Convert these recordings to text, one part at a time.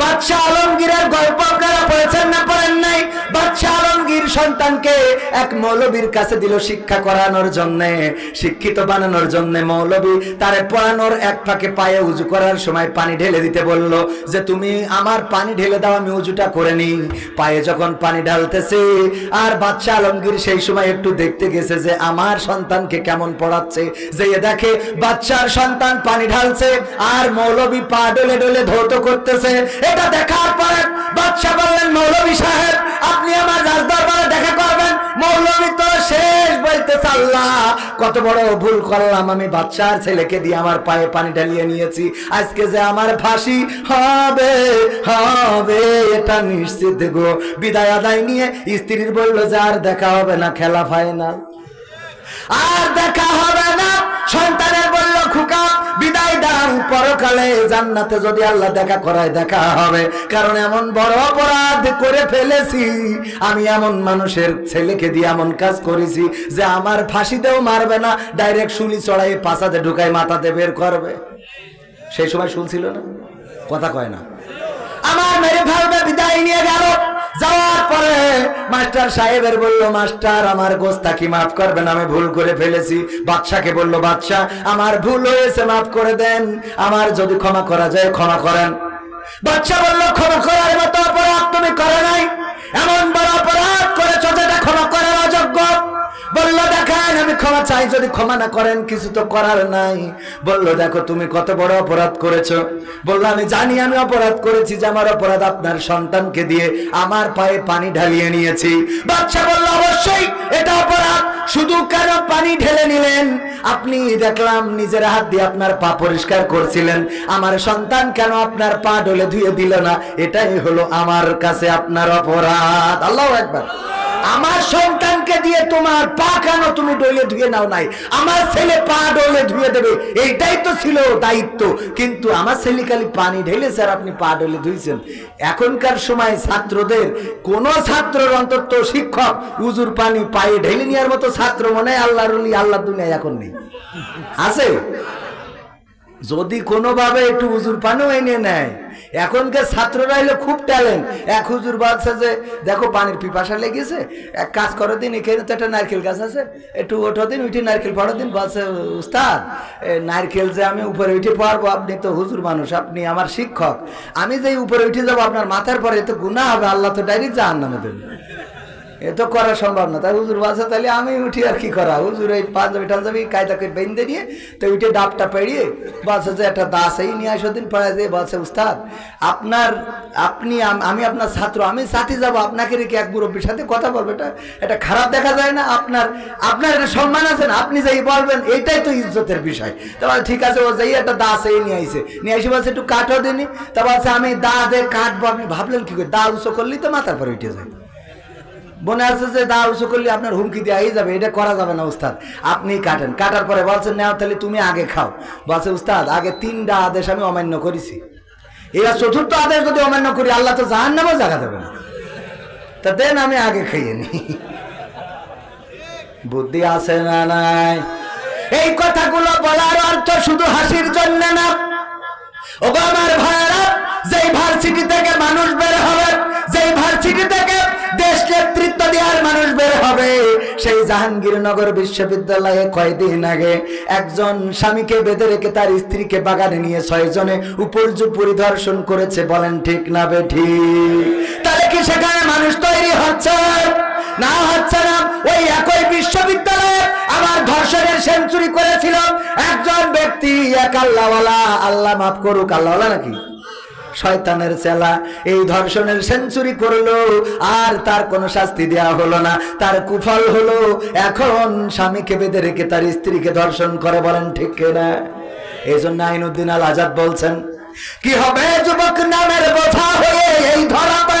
বাদশাহ আলমগীরের গল্প আপনারা পড়েছেন না আলমগীর সন্তানকে এক মৌলবীর কাছে দিল শিক্ষা করানোর জন্য, শিক্ষিত বানানোর জন্য। মৌলবী তারে পড়ানোর এক ফাঁকে পায়ে উজু করার সময় পানি ঢেলে দিতে বলল, যে তুমি আমার পানি ঢেলে দাও, আমি উজুটা করে নিই। পায়ে যখন পানি ঢালতেছে, আর বাচ্চা আলমগীর সেই সময় একটু দেখতে গেছে যে আমার সন্তানকে কেমন পড়াচ্ছে। যে দেখে বাচ্চার সন্তান পানি ঢালছে, আর মৌলবী পা ডলে ডলে ধৌত করতেছে। এটা দেখার পরে বাচ্চা বললেন, মৌলবী সাহেব, আপনি আমার রাজদরবারে দেখা করবেন? মৌলবী তো শেষ বলতেছে আল্লাহ কত বড় ভুল করলাম আমি বাচ্চার ছেলেকে দিয়ে আমার পায়ে পানি ঢালিয়ে নিয়েছি। আজকে যে আমার ফাঁসি হবে হবে, এটা নিশ্চিত গো বিদায় আদায় নিয়ে স্ত্রীর বলল যে আর দেখা হবে না, খেলা ফাইনাল আর দেখা হবে না, সন্তানের পরকালে জান্নাতে যদি আল্লাহ দেখা করায়, দেখা হবে। কারণ এমন বড় অপরাধ করে ফেলেছি, আমি এমন মানুষের ছেলেকে দিয়ে এমন কাজ করেছি যে আমার ফাঁসিতেও মারবে না, ডাইরেক্ট শুলি চড়াই পাশাতে ঢুকাই মাথাতে বের করবে। সেই সময় শুনছিল না? কথা কয় না। আমার মেরে ফেলবে, বিদায় নিয়ে গেল। যাওয়ার পরে মাস্টার সাহেবের বলল, মাস্টার, আমার গোস্তাকি মাফ করবেন? আমি ভুল করে ফেলেছি। বাদশাকে বলল, বাদশা, আমার ভুল হয়েছে, মাফ করে দেন। আমার যদি ক্ষমা করা যায়, ক্ষমা করেন। বাচ্চা বলল, ক্ষমা করার মতো অপরাধ তুমি করে নাই। এমন বড় অপরাধ করেছ যেটা ক্ষমা অযোগ্য বলল, দেখেন, আমি ক্ষমা চাই, যদি ক্ষমা না করেন, কিছু তো করার নাই। বলল, দেখো, তুমি কত বড় অপরাধ করেছ। বলল, আমি জানি, আমি অপরাধ করেছি যে আমার অপরাধ আপনার সন্তানকে দিয়ে আমার পায়ে পানি ঢালিয়ে নিয়েছি। বাচ্চা বলল, অবশ্যই, এটা অপরাধ। শুধু কেন পানি ঢেলে নিলেন? আপনি দেখলাম, নিজের হাত দিয়ে আপনার পা পরিষ্কার করছিলেন। আমার সন্তান কেন আপনার পা ডলে ধুয়ে দিল না? এটাই হলো আমার কাছে আপনার অপরাধ। আল্লাহ একবার আমার সন্তানকে দিয়ে তোমার পা কেন তুমি ডলে ধুয়ে নাও নাই? আমার ছেলে পা ডলে ধুয়ে দেবে, এইটাই তো ছিল দায়িত্ব। কিন্তু আমার ছেলে খালি পানি ঢেলে স্যার, আপনি পা ডলে ধুইছেন। এখনকার সময় ছাত্রদের, কোন ছাত্রর অন্তত শিক্ষক উজুর পানি পায়ে ঢেলে নেওয়ার মতো ছাত্র মনে হয় আল্লাহর আল্লাহ দুনিয়ায় এখন নেই। আছে? যদি কোনোভাবে একটু হুজুর পানিও এনে নেয়, এখনকার ছাত্ররা হলো খুব ট্যালেন্ট এক হুজুর বলছে যে, দেখো পানির পিপাসা লেগেছে, এক কাজ করো দিন, এখানে তো একটা নারকেল গাছ আছে, একটু ওঠো দিন উঠে নারকেল পড়ো দিন, বলছে, উস্তাদ নারকেল যে আমি উপরে উঠে পড়ব, আপনি তো হুজুর মানুষ, আপনি আমার শিক্ষক। আমি যে উপরে উঠে যাব, আপনার মাথার পরে তো গুণা হবে, আল্লাহ তো ডাইরেক্ট জাহান নামে দেবে। এ তো করা সম্ভব না। তাই হুজুর বলছে তাহলে আমি উঠি আর কি করা? হুজুর এই পাঞ্জাবি টাঞ্জাবি কায়দা করে বেঁধে দিয়ে তো উঠে ডাবটা পেড়িয়ে বলছে যে একটা দাস এই নিয়ে আসো দিন পড়ায় দিয়ে। বলছে উস্তাদ আপনার আপনি আমি আপনার ছাত্র আমি সাথে যাব। আপনাকে রেখে এক মুরব্বীর সাথে কথা বলব। এটা এটা খারাপ দেখা যায় না। আপনার আপনার একটা সম্মান আছে না? আপনি যাই বলবেন এটাই তো ইজ্জতের বিষয়। তো বলে, ঠিক আছে ও যেই একটা দাস এই নিয়ে আইছে। নিয়ে এসে বলছে একটু কাঠও দিনি। তা বলছে আমি দা দে কাটবো। আপনি ভাবলেন কি করে? দা উঁচু করলেই তো মাথার পরে উঠে যায়। মনে আছে যে দা উঁচু করলে আপনার হুমকি দেওয়াই যাবে, এটা করা যাবে না উস্তাদ। আপনি কাটেন। কাটার পরে বলছেন নেওয়া তাহলে তুমি আগে খাও। বলছে, উস্তাদ, আগে তিনটা আদেশ আমি অমান্য করেছি। এবার চতুর্থ আদেশ যদি অমান্য করি, আল্লাহ তো জাহান নামেও জায়গা দেবে না। তা দেন, আমি আগে খাইয়ে নি। বুদ্ধি আছে না নাই? এই কথাগুলো বলার অর্থ শুধু হাসির জন্য না। ও আমার যেই ভার্সিটি থেকে মানুষ বের হবে, যেই ভার্সিটি থেকে দেশ নেতৃত্ব দেওয়ার মানুষ বের হবে। সেই জাহাঙ্গীরনগর বিশ্ববিদ্যালয়ে কয়দিন আগে একজন স্বামীকে বেঁধে রেখে তার স্ত্রীকে বাগানে নিয়ে ছয়জনে উপর্যু পরিদর্শন করেছে। বলেন, ঠিক না বে, ঠিক? তাহলে কি সেখানে মানুষ তৈরি হচ্ছে? না হচ্ছে না। ওই একই বিশ্ববিদ্যালয়ে আমার ধর্ষণের সেঞ্চুরি করেছিল একজন ব্যক্তি, এক আল্লাহওয়ালা। আল্লাহ মাফ করুক, আল্লাহওয়ালা নাকি? শয়তানের চেলা। এই ধর্ষণের সেঞ্চুরি করল, আর তার কোনো শাস্তি দেওয়া হলো না। তার কুফল হলো, এখন স্বামীকে বেঁধে রেখে তার স্ত্রীকে ধর্ষণ করে বলেন, ঠিক কিনা এই জন্য আইনুদ্দিন আল আজাদ বলছেন, কি হবে যুবক নামের বোঝা হয়ে এই ধরাতে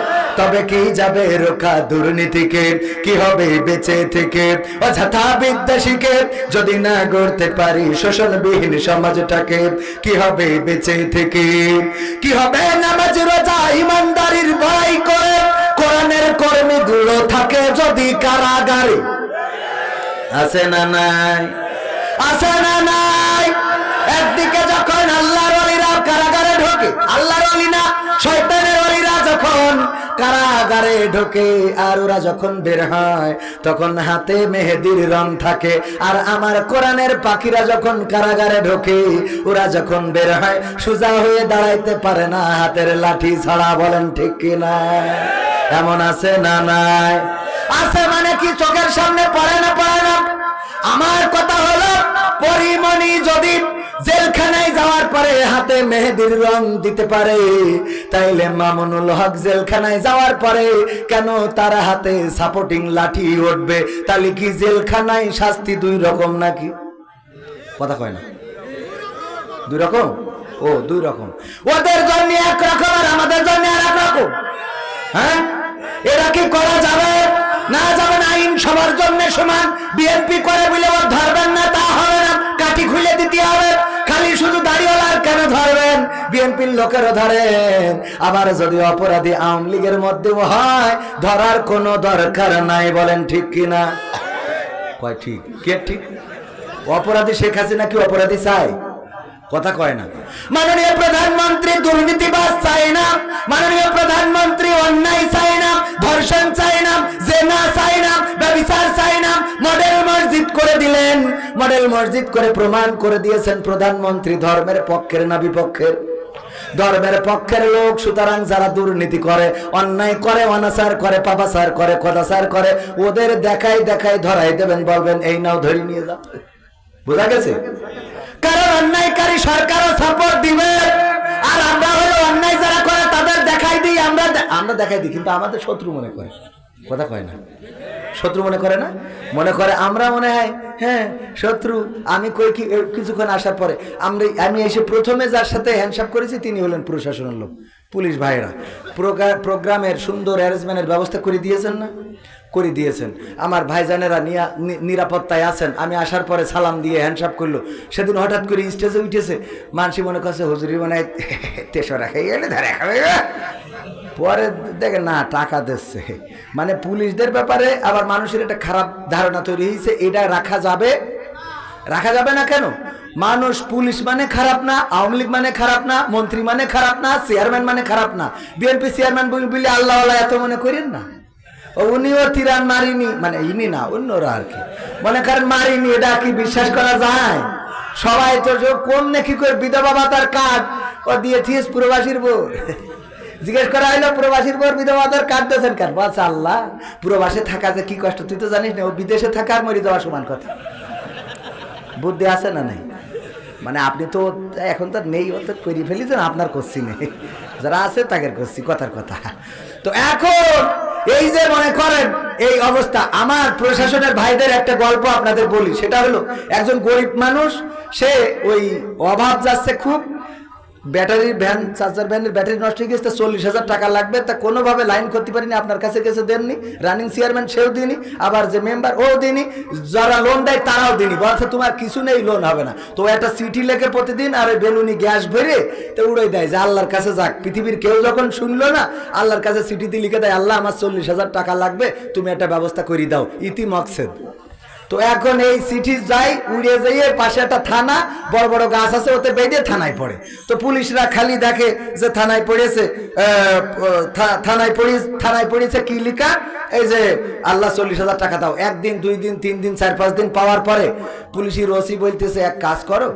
তবে কি যাবে রোখা দুর্নীতিকে? কি হবে বেঁচে থেকে? অযথা শিখে যদি না গড়তে পারি শোষণবিহীন সমাজটাকে, কি হবে বেঁচে থেকে? কি হবে নামাজ, রোজা, ইমানদারির ভয় করে? কোরআনের কর্মীগুলো থাকে যদি কারাগারে। আছে না নাই? আছে না নাই? একদিকে যখন আল্লাহর অলিরা কারাগারে ঢোকে, আল্লাহর অলি না, শয়তানের যখন কারাগারে ঢোকে আর ওরা যখন বের হয়, তখন হাতে মেহেদির রং থাকে। আর আমার কোরআনের পাখিরা যখন কারাগারে ঢোকে, ওরা যখন বের হয়, সোজা হয়ে দাঁড়াইতে পারে না হাতের লাঠি ছাড়া বলেন ঠিক কিনা এমন আছে না নাই? আছে মানে কি চোখের সামনে পড়ে না পড়ে না? আমার কথা হলো, পরিমণি যদি জেলখানায় যাওয়ার পরে হাতে মেহেদির রং দিতে পারে। তাইলে মামুনুল হক জেলখানায় যাওয়ার পরে কেন তার হাতে সাপোর্টিং লাঠি উঠবে? তাহলে কি জেলখানায় শাস্তি দুই রকম নাকি? কথা কয় না। দুই রকম? ও, দুই রকম। ওদের জন্য এক রকম আর আমাদের জন্য আর এক রকম। হ্যাঁ? এরা কি করা যাবে? না যাবে না, আইন সবার জন্য সমান। বিএনপি করে বলে ওর ধরবেন না তা বিএনপির লোকের ধরেন আবার যদি অপরাধী আওয়ামী লীগের মধ্যেও হয়, ধরার কোনো দরকার নাই, বলেন ঠিক কিনা? কয় ঠিক? কে ঠিক? অপরাধী শেখ হাসিনা কি অপরাধী চাই কথা কয় না। মাননীয় প্রধানমন্ত্রী দুর্নীতিবাজ চাই না। মাননীয় প্রধানমন্ত্রী অন্যায় চাই না। ধর্ষণ চাই না। জেনা চাই না। ব্যবিচার চাই না। মডেল মসজিদ করে দিলেন। মডেল মসজিদ করে প্রমাণ করে দিয়েছেন প্রধানমন্ত্রী ধর্মের পক্ষের না বিপক্ষের। ধর্মের পক্ষের লোক, সুতরাং যারা দুর্নীতি করে, অন্যায় করে, অনাচার করে, পাপাচার করে কদাচার করে, ওদের দেখাই দেখাই ধরাই দেবেন, বলবেন, এই নাও ধরে নিয়ে যাও। বোঝা গেছে? কারণ অন্যায়কারী সরকারও সাপোর্ট দিবে। আর আমরা হলো অন্যায় যারা করে, তাদের দেখাই দিই, আমরা আমরা দেখাই দিই, কিন্তু আমাদের শত্রু মনে করে। কথা কয় না? শত্রু মনে করে না? মনে করে আমরা মনে হয় হ্যাঁ শত্রু, আমি কই কি কিছুক্ষণ আসার পরে। আমরা আমি এসে প্রথমে যার সাথে হ্যান্ডসাপ করেছি, তিনি হলেন প্রশাসনের লোক, পুলিশ প্রোগ্রা- প্রোগ্রামের সুন্দর অ্যারেঞ্জমেন্টের ব্যবস্থা করে দিয়েছেন না? করে দিয়েছেন। আমার ভাইজানেরা নিরাপত্তায় আছেন। আমি আসার পরে সালাম দিয়ে হ্যান্ডসাপ করল। সেদিন হঠাৎ করে স্টেজে উঠেছে। মানসি মনে করছে, হুজুরি মনে হয় তেসরা খেয়ে গেলে ধরে খাবে পরে দেখে, না, টাকা দিচ্ছে। মানে পুলিশদের ব্যাপারে আবার মানুষের একটা খারাপ ধারণা তৈরি হয়েছে, এটা রাখা যাবে? রাখা যাবে না কেন? মানুষ পুলিশ মানে খারাপ না, আওয়ামী লীগ মানে খারাপ না, মন্ত্রী মানে খারাপ না, চেয়ারম্যান মানে খারাপ না। বিএনপি চেয়ারম্যান বলে আল্লাহ এত মনে করেন না। উনিও তিরান মারিনি মানে ইনি না, অন্যরা আর কি। মনে করেন মারিনি, এটা কি বিশ্বাস করা যায়? সবাই তো কোন নাকি করে বিধবা ভাতার কার্ড, ও দিয়ে থিস প্রবাসীর বউ। জিজ্ঞেস করা হইল, প্রবাসীর পর বিধবা ভাতার কার্ড কার বাস আল্লাহ, প্রবাসে থাকা যে কি কষ্ট, তুই তো জানিস না, ও বিদেশে থাকা আর মরে যাওয়া সমান কথা। বুদ্ধি আছে না নেই? মানে আপনি তো এখন তো নেই, ও তো করে ফেলিছেন, আপনার করছি নেই। যারা আছে তাদের করছি, কথার কথা। তো এখন এই যে মনে করেন, এই অবস্থা, আমার প্রশাসনের ভাইদের একটা গল্প আপনাদের বলি। সেটা হলো, একজন গরিব মানুষ, সে ওই অভাব যাচ্ছে খুব ব্যাটারি ভ্যান, চার্জার ভ্যানের ব্যাটারি নষ্ট হয়ে গেছে, চল্লিশ হাজার টাকা লাগবে। তা কোনোভাবে লাইন করতে পারিনি, আপনার কাছে গেছে দেননি রানিং চেয়ারম্যান সেও দিনি আবার যে মেম্বার ও দিনি যারা লোন দেয় তারাও দিনি বলছে, তোমার কিছু নেই লোন হবে না। তো একটা সিটি লেখে প্রতিদিন আর ওই বেলুনি গ্যাস ভরে তো উড়ে দেয় যে, আল্লাহর কাছে যাক। পৃথিবীর কেউ যখন শুনলো না, আল্লাহর কাছে সিটিতে লিখে দেয়, আল্লাহ, আমার চল্লিশ হাজার টাকা লাগবে, তুমি একটা ব্যবস্থা করে দাও। ইতি মকসেদ। তো এখন এই চিঠি যাই, উড়ে যাইয়ে পাশে একটা থানা, বড় বড় গাছ আছে, ওতে বেঁধে থানায় পড়ে। তো পুলিশরা খালি দেখে যে থানায় পড়েছে থানায় পড়ি, থানায় পড়েছে কি লিখা? এই যে, আল্লাহ চল্লিশ হাজার টাকা দাও। একদিন, দুই দিন, তিন দিন, চার পাঁচ দিন পাওয়ার পরে পুলিশের ওসি বলতেছে, এক কাজ করো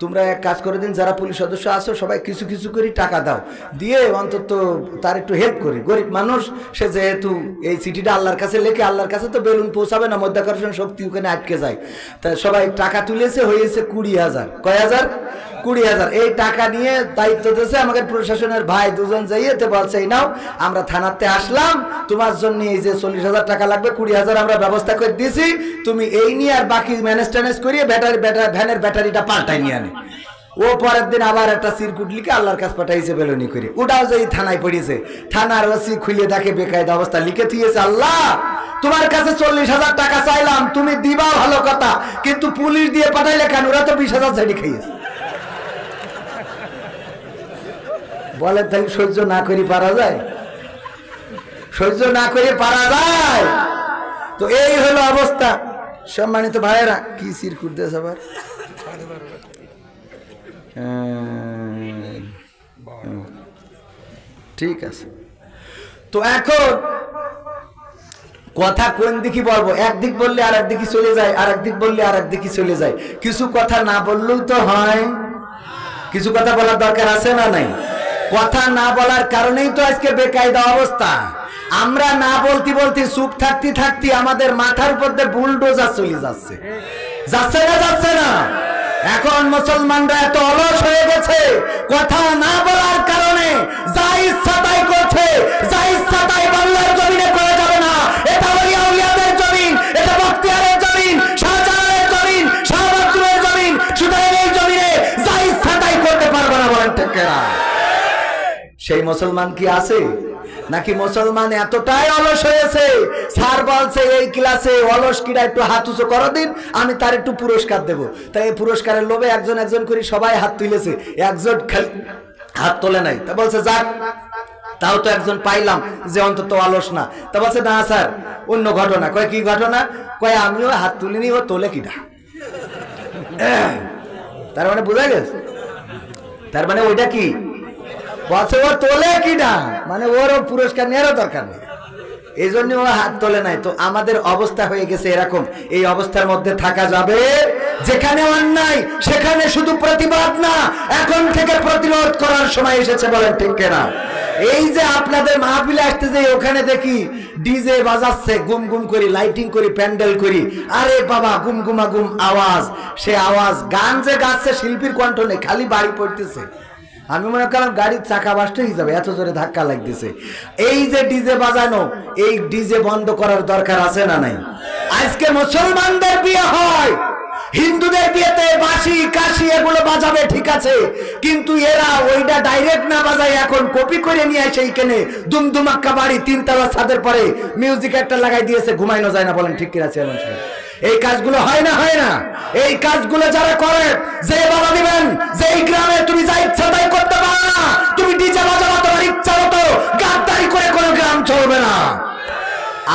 তোমরা এক কাজ করে দিন, যারা পুলিশ সদস্য আছো, সবাই কিছু কিছু করে টাকা দাও। দিয়ে অন্তত তার একটু হেল্প করি। গরিব মানুষ, সে যেহেতু এই চিঠিটা আল্লাহর কাছে লেখে, আল্লাহর কাছে তো বেলুন পৌঁছাবে না, মধ্যাকর্ষণ শক্তি ওখানে আটকে যায়। তা সবাই টাকা তুলেছে, হয়েছে কুড়ি হাজার। কয় হাজার? কুড়ি হাজার। এই টাকা নিয়ে দায়িত্ব দিয়েছে আমাদের প্রশাসনের ভাই, দুজন যাইয়েতে বলছে নাও, আমরা থানাতে আসলাম, তোমার জন্য এই যে চল্লিশ হাজার টাকা লাগবে, কুড়ি হাজার আমরা ব্যবস্থা করে দিয়েছি, তুমি এই নিয়ে আর বাকি ম্যানেজ ট্যানেজ করিয়ে ব্যাটারি ব্যাটারি ভ্যানের ব্যাটারিটা পাল্টাই নিয়ে আনে। ও পরের দিন আবার একটা সিরকুট লিখে আল্লাহর কাছ পাঠাইছে, বেলুনি করে ওটাও যে থানায় পড়িয়েছে। থানার ওসি খুলে দেখে বেকায়দা অবস্থা লিখে দিয়েছে, আল্লাহ, তোমার কাছে চল্লিশ হাজার টাকা চাইলাম, তুমি দিবা ভালো কথা, কিন্তু পুলিশ দিয়ে পাঠাইলে কেন? ওরা তো বিশ হাজার ছেড়ে খাইয়েছে। বলে তাহলে সহ্য না করি পারা যায়? সহ্য না করে পারা যায়? তো এই হলো অবস্থা। সম্মানিত ভাইয়েরা কি আবার? হুম, হুম, ঠিক আছে। তো এখন কথা কোন দিকে বলব? একদিক বললে আর একদিকে চলে যায় আর একদিক বললে আর একদিকে চলে যায়। কিছু কথা না বললেও তো হয়। কিছু কথা বলার দরকার আছে না নাই? কথা না বলার কারণেই তো আজকে বেকায়দা অবস্থা। আমরা না বলতে বলতে চুপ থাকতে থাকতে আমাদের মাথার উপর দিয়ে বুলডোজার চলে যাচ্ছে। যাচ্ছে না যাচ্ছে না। এখন মুসলমানরা এত অলস হয়ে গেছে। কথা না বলার কারণে যা ইচ্ছা তাই করছে। যা ইচ্ছা তাই বাংলার জমিনে করে যাবে না। এটা ওলিয়া উলিয়াদের জমিন, এটা বক্তিয়ারের জমিন শাহজাহানের জমিন শাহবাজুরের জমিন সুতরাং এই জমিনে যা ইচ্ছা তাই করতে পারবে না বলেন ঠিক? সেই মুসলমান কি আছে? নাকি মুসলমান এতটাই অলস হয়েছে? স্যার বলছে, এই ক্লাসে অলস কিরা একটু হাত উঁচু করো দিন, আমি তার একটু পুরস্কার দেব। তাই এই পুরস্কারের লোভে একজন একজন করে সবাই হাত তুলেছে। একজন হাত তোলে নাই। তা বলছে, যাক, তাও তো একজন পাইলাম যে অন্তত অলস না। তা বলছে, না স্যার, অন্য ঘটনা। কয়, কি ঘটনা? কয়, আমিও হাত তুলিনি ও তোলে কিনা তার মানে বোঝা গেছে? তার মানে ওইটা কি? ও তোলে কি না মানে ওরও পুরস্কার নেওয়ারও দরকার নেই। এই জন্য ও হাত তোলে নাই। তো আমাদের অবস্থা হয়ে গেছে এরকম। এই অবস্থার মধ্যে থাকা যাবে। যেখানে অন্যায়, সেখানে শুধু প্রতিবাদ না, এখন থেকে প্রতিরোধ করার সময় এসেছে বলেন ঠিক কেনা? এই যে আপনাদের মাহফিলে আসতে যে ওখানে দেখি ডিজে বাজাচ্ছে, গুম গুম করি, লাইটিং করি, প্যান্ডেল করি। আরে বাবা, গুম গুমা গুম আওয়াজ। সে আওয়াজ গান যে গাচ্ছে, শিল্পীর কণ্ঠ নেই, খালি বাড়ি পড়তেছে। আমি মনে করলাম গাড়ির চাকা বাস্ট হয়ে যাবে, এত জোরে ধাক্কা লাগতেছে। এই যে ডিজে বাজানো, এই ডিজে বন্ধ করার দরকার আছে না নাই? আজকে মুসলমানদের বিয়ে হয়, হিন্দুদের বিয়েতে বাসি কাশি এগুলো বাজাবে ঠিক আছে, কিন্তু এরা ওইটা ডাইরেক্ট না বাজায়, এখন কপি করে নিয়ে আসে এইখানে দুমদুমাক্কা বাড়ি, তিনতলা ছাদের পরে মিউজিক একটা লাগাই দিয়েছে ঘুমাইনো যায় না বলেন ঠিক কিনা, চেয়ারম্যান সাহেব? এই কাজগুলো হয় না হয় না। এই কাজগুলো যারা করে, যে বাবা দিবেন যে গ্রামে তুমি যা ইচ্ছা তাই করতে পারো না। তুমি ডিজে বাজাবো তোমার ইচ্ছা মতো গাদ্দারি করে কোনো গ্রাম চলবে না।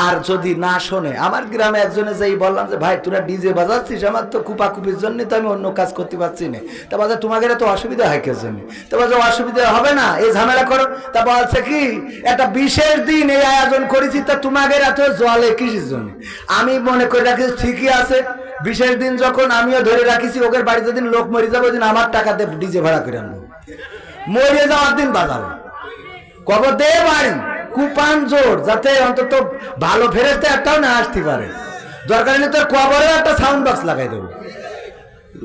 আর যদি না শোনে, আমার গ্রামে একজনে যেই বললাম যে, ভাই, তোরা ডিজে বাজাচ্ছিস, আমার তো কুপাকুপির জন্য তো আমি অন্য কাজ করতে পারছি না। তা বাজা তোমাদের তো অসুবিধা হয় কেউ জন্য তা বাজা অসুবিধা হবে না, এই ঝামেলা করো। তা বলছে কি, একটা বিশেষ দিন এই আয়োজন করেছি, তা তোমাদের এত জলে কিসের জন্য? আমি মনে করে রাখি, ঠিকই আছে, বিশেষ দিন যখন আমিও ধরে রাখিছি ওদের বাড়িতে দিন লোক মরে যাবে দিন আমার টাকা দিয়ে ডিজে ভাড়া করে আনব। মরে যাওয়ার দিন বাজাবো। কবর দে বাড়ি। কুপান জোর, যাতে অন্তত ভালো ফেরেস্তে একটাও না আসতে পারে। দরকার হলে তোর কবরে একটা সাউন্ড বক্স লাগাই দেবো।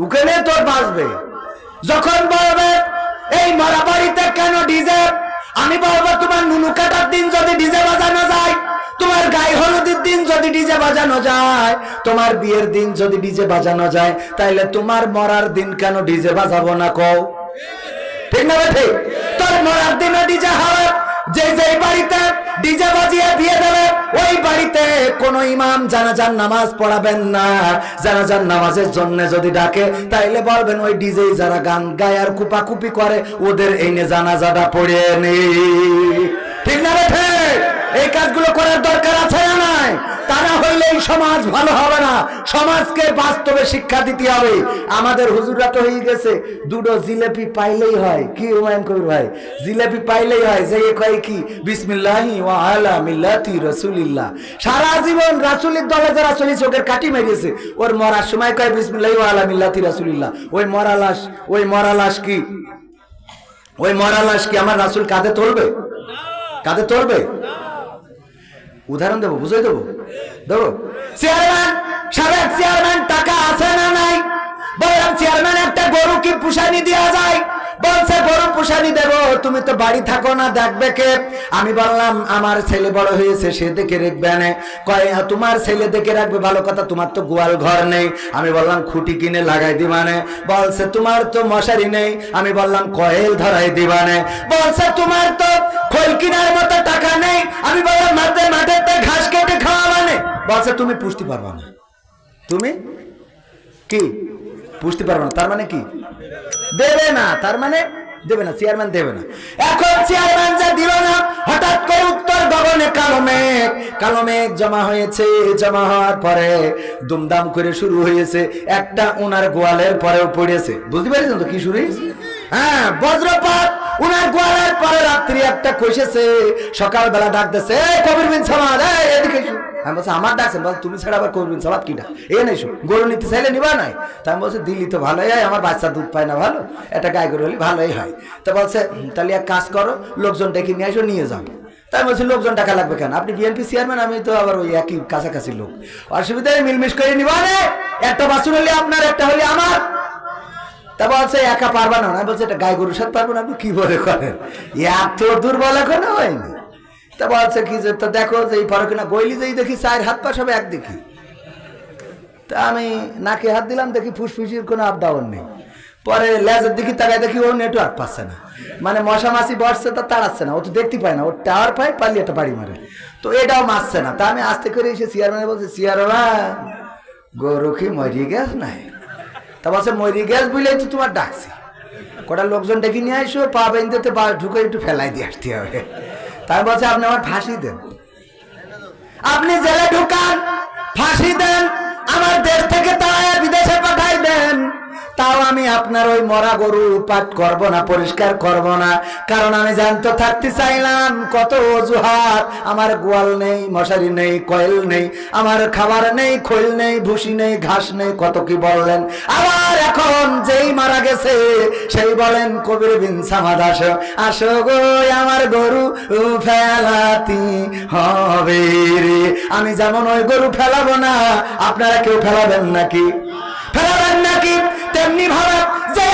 ওখানে তোর বাঁচবে। যখন বলবে, এই মরা বাড়িতে কেন ডিজে আমি বলব, তোমার নুনু কাটার দিন যদি ডিজে বাজানো যায়, তোমার গায়ে হলুদের দিন যদি ডিজে বাজানো যায়, তোমার বিয়ের দিন যদি ডিজে বাজানো যায়, তাইলে তোমার মরার দিন কেন ডিজে বাজাবো না কও? ঠিক না ঠিক? তোর মরার দিনে ডিজে হবে যে যে বাড়িতে ডিজে বাজিয়ে দিয়ে দেবে, ওই বাড়িতে কোন ইমাম জানাজার নামাজ পড়াবেন না। জানাজার নামাজের জন্য যদি ডাকে, তাইলে বলবেন ওই ডিজে যারা গান গায় আর কুপাকুপি করে, ওদের এই নিয়ে জানাজাটা পড়ে নেই ঠিক না ঠিক? এই কাজগুলো করার দরকার আছে না নাই? তা না হইলে এই সমাজ ভালো হবে না। সমাজকে বাস্তবে শিক্ষা দিতে হবে। আমাদের হুজুরা তো হয়ে গেছে। দুটো জিলেপি পাইলেই হয়। কি হুমায়ুন কবির ভাই? জিলেপি পাইলেই হয়। যে কয় কি? বিসমিল্লাহি ওয়া আলা মিল্লাতি রাসূলিল্লাহ। সারা জীবন রাসূলের দলে যারা চলি চোখের কাটি মেরেছে ওর মরার সময় কয় বিসমিল্লাহি ওয়া আলা মিল্লাতি রাসূলিল্লাহ? ওই মরা লাশ ওই মরা লাশ কি? ওই মরা লাশ কি আমার রাসূল কাঁধে তুলবে? কাঁধে তুলবে? উদাহরণ দেবো বুঝাই দেবো? দেবো? চেয়ারম্যান সাবেক চেয়ারম্যান টাকা আছে না নাই? বললাম চেয়ারম্যান একটা গরু কি পুষানি দেওয়া যায়? বলছে গরু পুষানি দেবো তুমি তো বাড়ি থাকো না দেখবে কে? আমি বললাম আমার ছেলে বড় হয়েছে সে দেখে রাখবে না। কয় "হ্যাঁ, তোমার ছেলে দেখে রাখবে ভালো কথা তোমার তো গোয়াল ঘর নেই। আমি বললাম খুঁটি কিনে লাগাই দিবানে বলছে তোমার তো মশারি নেই। আমি বললাম কয়েল ধরাই দিবানে বলছে তোমার তো খোল কিনার মতো টাকা নেই। আমি বললাম মাঠে মাঠে ঘাস কেটে খাওয়া মানে বলছে তুমি পুষতে পারবা না। তুমি? কি? পুষতে পারবে না। তার মানে কি? দেবে না। তার মানে দেবে না চেয়ারম্যান দেবে না। এখন চেয়ারম্যান যা দিল না, হঠাৎ করে উত্তর গগনে কালো মেঘ। কালো মেঘ জমা হয়েছে, জমা হওয়ার পরে দুমদাম করে শুরু হয়েছে। একটা উনার গোয়ালের পরেও পড়েছে। বুঝতে পেরেছেন তো কি শুরু হ্যাঁ বজ্রপাত উনার গোয়ালের পরে রাত্রি একটা কষেছে সকালবেলা ডাকতেছে "এই কবির বিন সামাদ এদিকে আমি বলছি, আমার ডাকছেন বল তুমি ছাড়া আবার কবির বিন সামাদ কিটা এ নাই গরু নিতে চাইলে নিবা নাই তা আমি বলছি, দিল্লি তো ভালোই হয়, আমার বাচ্চা দুধ পায় না ভালো, এটা গায়ে গরু হলে ভালোই হয়। তা বলছে তাহলে এক কাজ করো, লোকজন ডেকে নিয়ে আসো, নিয়ে যাও। তাই বলছি, লোকজন টাকা লাগবে কেন? আপনি বিএনপি চেয়ারম্যান আমি তো আবার ওই একই কাছাকাছি লোক। অসুবিধা নেই মিলমিশ করে নিবা একটা বাসুন হলে আপনার, একটা হলে আমার। তা বলছে, একা পারবা না। না বলছে, এটা গায়ে গরুর সাথে পারব না। কি বলে করেন? এত দুর্বল এখনও হয়নি। তা বলছে, কি যে, তো দেখো যে এই পরে কিনা গইলি যেই দেখি, চায়ের হাত পা সবে এক দেখি। তা আমি নাকে হাত দিলাম, দেখি ফুসফুসির কোনো আপ ডাউন নেই। পরে লেজের দিকে তাকায় দেখি ও নেটওয়ার্ক পাচ্ছে না। মানে মশা মাছি বসছে, তা তাড়াচ্ছে না। ও তো দেখতে পায় না। ও টাওয়ার পায় পারলি একটা বাড়ি মারে। তো এটাও মারছে না। তা আমি আস্তে করে এসে চেয়ারম্যানে বলছে চেয়ারম্যান গরু কি মরিয়ে গেছ নাই? তা বলছে মরি গ্যাস বুঝলেই তো তোমার ডাকছি। কটা লোকজন ডেকে নিয়ে আসো পা বেঁধতে পা ঢুকে একটু ফেলাই দিয়ে আসতে হবে। তাই বলছে আপনি আমার ফাঁসি দেন। আপনি জেলে ঢুকান। আপনার ওই মরা গরু পাট করব না, পরিষ্কার করব না। কারণ আমি জানতে থাকতে চাইলাম, কত অজুহাত। আমার গোয়াল নেই, মশারি নেই, কয়েল নেই, আমার খাবার নেই, খোল নেই, ভুসি নেই, ঘাস নেই, কত কি বললেন? আবার এখন যেই মারা গেছে, সেই বলেন, কবির বিন সামাদ, আসো আসো গো, আমার গরু ফেলাতি হবে রে। আমি যেমন ওই গরু ফেলাবো না, আপনারা কেউ ফেলাবেন নাকি? তেমনি ভাবে যে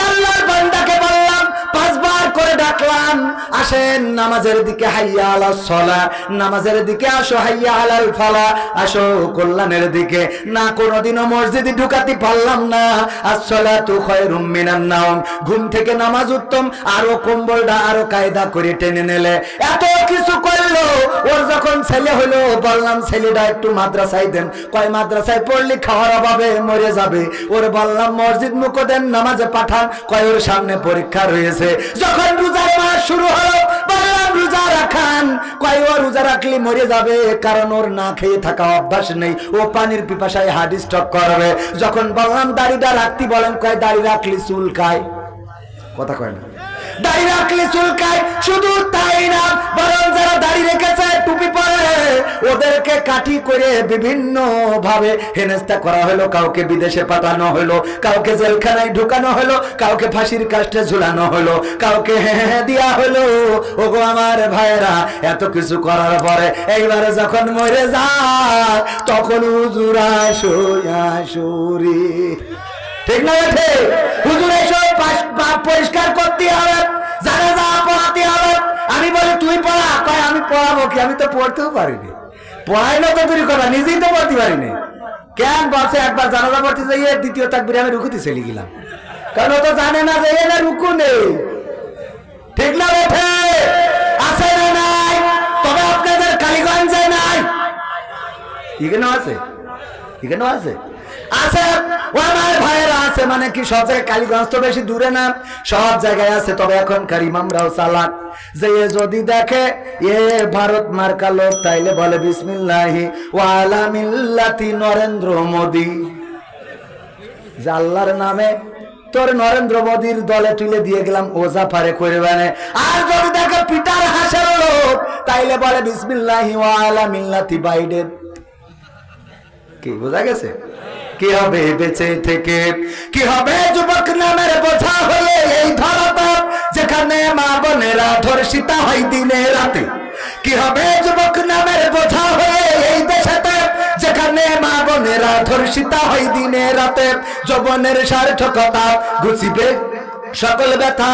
ডাকলাম আসেন, নামাজের দিকে হাইয়া আলা সলা, নামাজের দিকে আসো হাইয়া আলাল ফালা, আসো কল্যাণের দিকে। না, কোনোদিনও মসজিদে ঢুকাতে পারলাম না। আসলা তু খয়রুম মিনান নাওম। ঘুম থেকে নামাজ উত্তম, আরও কম্বলটা, আরও কায়দা করে টেনে নিলে। এত কিছু করল, ওর যখন ছেলে হলো, বললাম, ছেলেটা একটু মাদ্রাসায় দেন। কয়, মাদ্রাসায় পড়লে খাওয়ার অভাবে মরে যাবে। ওর বললাম, মসজিদ মুখো দেন নামাজে পাঠান। কয়, ওর সামনে পরীক্ষা রয়েছে। যখন শুরু রাখান। ও রাখলে মরে যাবে, কারণ ওর না খেয়ে থাকা অভ্যাস নেই। ও পানির পিপাসায় যখন বলেন দাড়ি রাখলে চুল খায়? কথা কয় না। দাড়ি রাখলে চুলকায়, শুধু তাই না, বরং যারা দাড়ি রেখেছে, টুপি পরে, ওদেরকে কাঠি করে বিভিন্ন ভাবে হেনস্থা করা হলো, কাউকে বিদেশে পাঠানো হলো, কাউকে জেলখানায় ঢুকানো হলো, কাউকে ফাঁসির কাষ্টে ঝুলানো হলো, কাউকে হ্যাঁ দেওয়া হলো। ওগো আমার ভাইরা এত কিছু করার পরে, এইবারে যখন মরে যায়, তখন উজুরা সোয়া সুরি ঠিক না বেঠে হুজুর এসব পরিষ্কার করতে হবে। জানাজা পড়াতে হবে। আমি বলি, তুই পড়া। কয়, আমি পড়াবো কি? আমি তো পড়তেও পারিনি। পড়াই না তো দূরই কথা, নিজেই তো পড়তে পারিনি। কেন বলছে, একবার জানাজা পড়তে যাইয়ে দ্বিতীয় তাকবিরে আমি রুকুতে চলে গেলাম। কারণ ও তো জানে না যে এনে রুকু নেই। ঠিক না বেঠে আছে না নাই? তবে আপনাদের কালীগঞ্জে নাই। এখানেও আছে? এখানেও আছে? আছে? আমার ভাইয়েরা আছে মানে কি, সব জায়গায় কালীগঞ্জ তো বেশি দূরে না, সব জায়গায় আছে, তবে যে যদি দেখে, এ ভারত মার্কা লোক, তাইলে বলে, বিসমিল্লাহি ওয়ালা মিল্লাতি নরেন্দ্র মোদী। যে আল্লাহর নামে তোর নরেন্দ্র মোদীর দলে তুলে দিয়ে গেলাম ওজা পারে করে বানে আর যদি দেখে পিটার হাসের লোক, তাইলে বলে, বিসমিল্লাহি ওয়ালা মিল্লাতি বাইডেন কি, বোঝা গেছে? কি হবে বেঁচে থেকে? কি হবে যুবক নামের বোঝা হয়ে এই ধরাতে? যেখানে মা বোনেরা ধর্ষিতা হয় দিনে রাতে। কি হবে যুবক নামের বোঝা হয়ে এই দেশেতে? যেখানে মা বোনেরা ধর্ষিতা হয় দিনে রাতে। যৌবনের সার্থকতা ঘুচিবে সকল ব্যথা।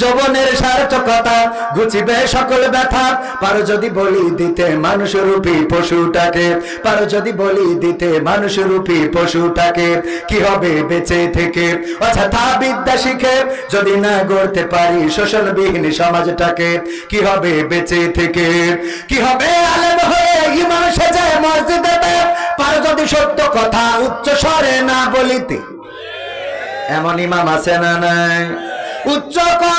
যৌবনের সার্থকতা ঘুচিবে সকল ব্যথা। পারো যদি বলি দিতে মানুষ রূপী পশুটাকে, পারো যদি বলি দিতে মানুষ রূপী পশুটাকে, কি হবে বেঁচে থেকে? অযথা বিদ্যা শিখে যদি না গড়তে পারি শোষণবিহীন সমাজটাকে, কি হবে বেঁচে থেকে? কি হবে আলেম হয়ে ইমাম সেজে মসজিদেতে? পারো যদি সত্য কথা উচ্চ স্বরে না বলিতে। এমন ইমাম আছে না নাই? উচ্চ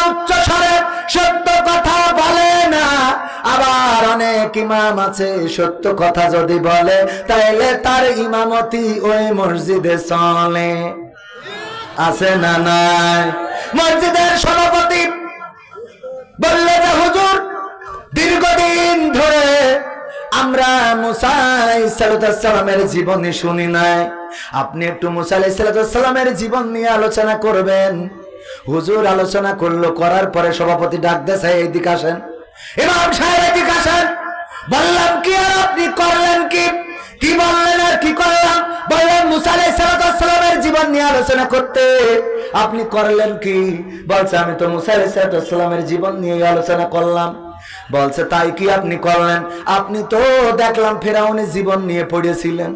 উচ্চ স্বরে সত্য কথা বলে না। আবার অনেক ইমাম আছে, সত্য কথা যদি বলে, তাইলে তার ইমামতি ওই মসজিদে চলে। আছে না নাই? মসজিদের সভাপতি বললে যে, হুজুর, দীর্ঘদিন ধরে আমরা মুসা সালামের জীবনী শুনি নাই। আপনি একটু মুসা সালামের জীবন নিয়ে আলোচনা করবেন। হুজুর আলোচনা করল, করার পরে সভাপতি ডাক দেশে এইদিকে আসেন। ইমাম সাহেব, এদিকে আসেন। বললাম, কি আর আপনি করলেন কি? কি বললেন আর কি করলাম? বললেন মুসা সালামের জীবন নিয়ে আলোচনা করতে। আপনি করলেন কি? বলছে, আমি তো মুসা সালামের জীবন নিয়ে আলোচনা করলাম। বলছে, তাই কি আপনি করলেন? আপনি তো দেখলাম ফেরাউনের জীবন নিয়ে পড়েছিলেন।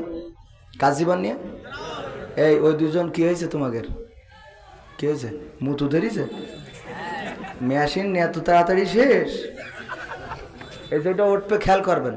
কার জীবন নিয়ে? এই, ওই দুজন, কি হয়েছে তোমাদের? কি হয়েছে মুতু ধরিছে মেশিন এত তাড়াতাড়ি শেষ? এই যেটা উঠবে খেয়াল করবেন।